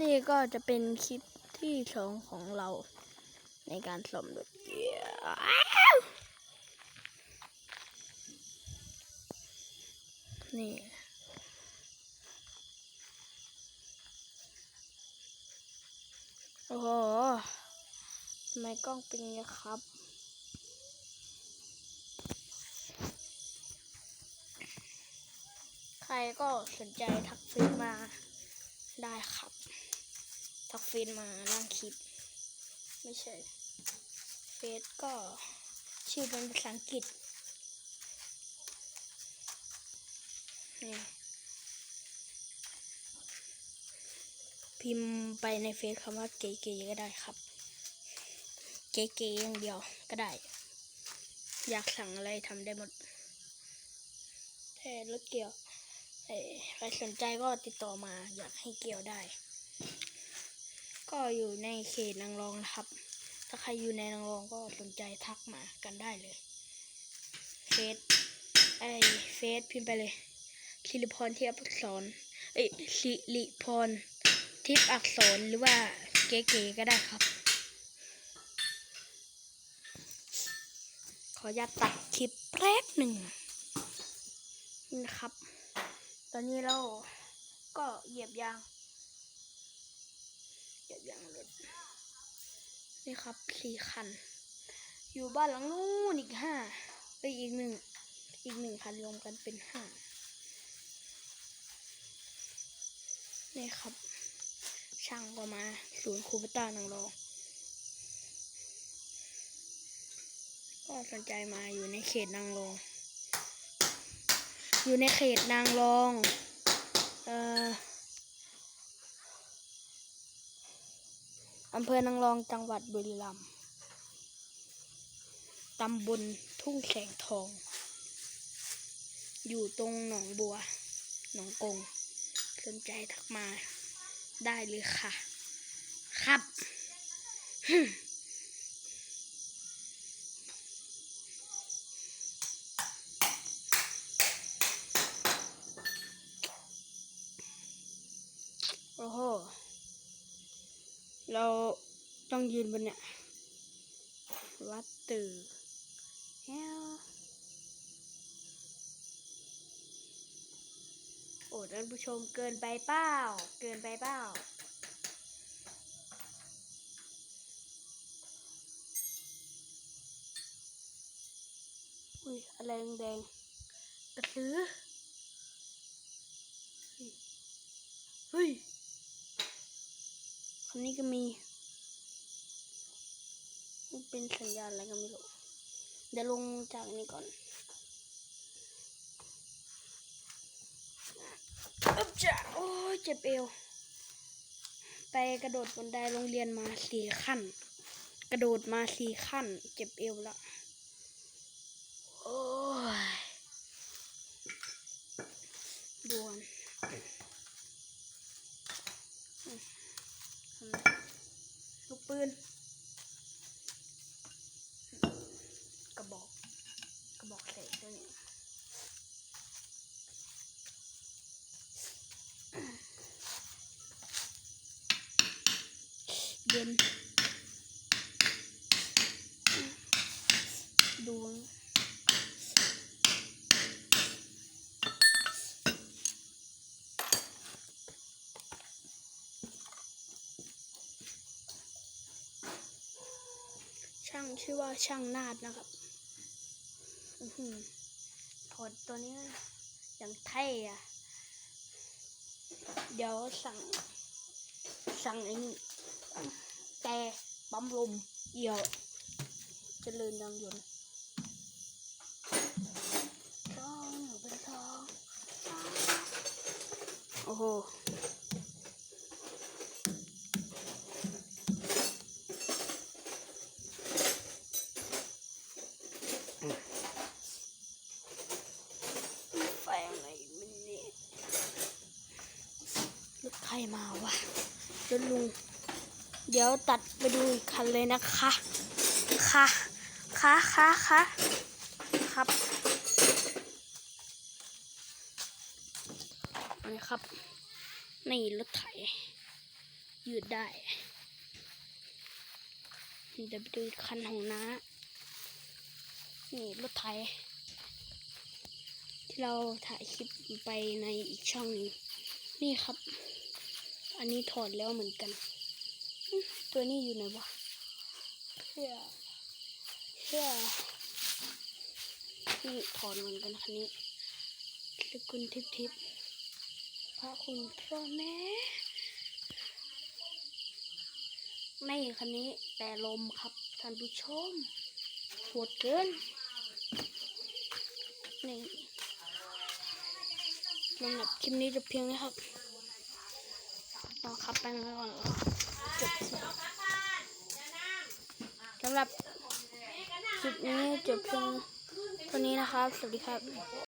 นี่ก็จะเป็นคลิปที่สองของเราในการสมรถเกียร์นี่โอ้โหทำไมกล้องเป็นอย่างครับใครก็สนใจทักเฟซมาได้ครับ ทักเฟซมาล่างคลิป ไม่ใช่ เฟซก็ชื่อเป็นภาษาอังกฤษนี่พิมพ์ไปในเฟซคำว่าเก๋ๆก็ได้ครับ เก๋ๆอย่างเดียวก็ได้ อยากสั่งอะไรทำได้หมดแต่รถเกี่ยวใครสนใจก็ติดต่อมาอยากให้เกี่ยวได้ ก็อยู่ในเขตนางรองนะครับ ถ้าใครอยู่ในนางรองก็สนใจทักมากันได้เลยเฟซไอเฟซพิมพ์ไปเลยสิริพรเทียบอักษรเอ้ยสิริพรทิพย์อักษรหรือว่าเก๋ๆก็ได้ครับ ขออนุญาตตัดคลิปแป๊บหนึ่งนี่นะครับ ตอนนี้เราก็เหยียบยาง เหยียบยางรถนี่ครับสี่คัน อยู่บ้านหลังนู้นอีกห้าไปอีกหนึ่งอีกหนึ่งคันรวมกันเป็นห้านี่ครับ ช่างก็มาศูนย์คูปต้านางรองก็สนใจมาอยู่ในเขตนางรอง อยู่ในเขตนางรอง เอ่อ อำเภอนางรองจังหวัดบุรีรัมย์ตำบลทุ่งแสงทอง อยู่ตรงหนองบัว หนองกงสนใจทักมาได้เลยค่ะ ครับโอ้โห เราต้องยืนบนเนี่ย วัดตื่อแฮวโอ้ท่านผู้ชมเกินไปเปล่าเกินไปเปล่าอุ้ยอะไรแดงกระสือเฮ้ย คำนี้ก็มีมันเป็นสัญญาณอะไรก็ไม่รู้ เดี๋ยวลงจากนี้ก่อนอึ๊บจ้ะโอ้ยเจ็บเอว ไปกระโดดบนไดโรงเรียนมาสี่ขั้น กระโดดมาสี่ขั้น เจ็บเอวละโอ้ยดวน ลูก ปืน กระบอก กระบอกเสกตัวนี้เย็นดวง ช่างชื่อว่าช่างนาดนะครับอถอดตัวนี้อย่างเท่อะเดี๋ยวสั่ง สั่งไอ้นี่แต่ปั๊มลมเอี่ยวเจริญยางยนต์ทองหนูเป็นทองโอ้โห ไฟอะไรมันนี่รถใครมาวะรถลุง เดี๋ยวตัดไปดูอีกคันเลยนะคะ ค่ะ ค่ะค่ะค่ะครับนี่ครับ นี่รถไถยืดได้ นี่เดี๋ยวไปดูคันของน้า นี่รถไถที่เราถ่ายคลิปไปในอีกช่องนึงนี่ครับ อันนี้ถอดแล้วเหมือนกัน ตัวนี้อยู่ไหนวะเชื่อเชื่อนี่ถอดเหมือนกันคันนี้คือคุณทิพทิพพระคุณพ่อแม่ไม่คันนี้แต่ลมครับท่านผู้ชมปวดเกิน นี่สำหรับคลิปนี้จะเพียงนะครับเอครับไปแล้วก่อนจบสำหรับคลิปนี้จบเพียงเท่านี้นะครับ สวัสดีครับ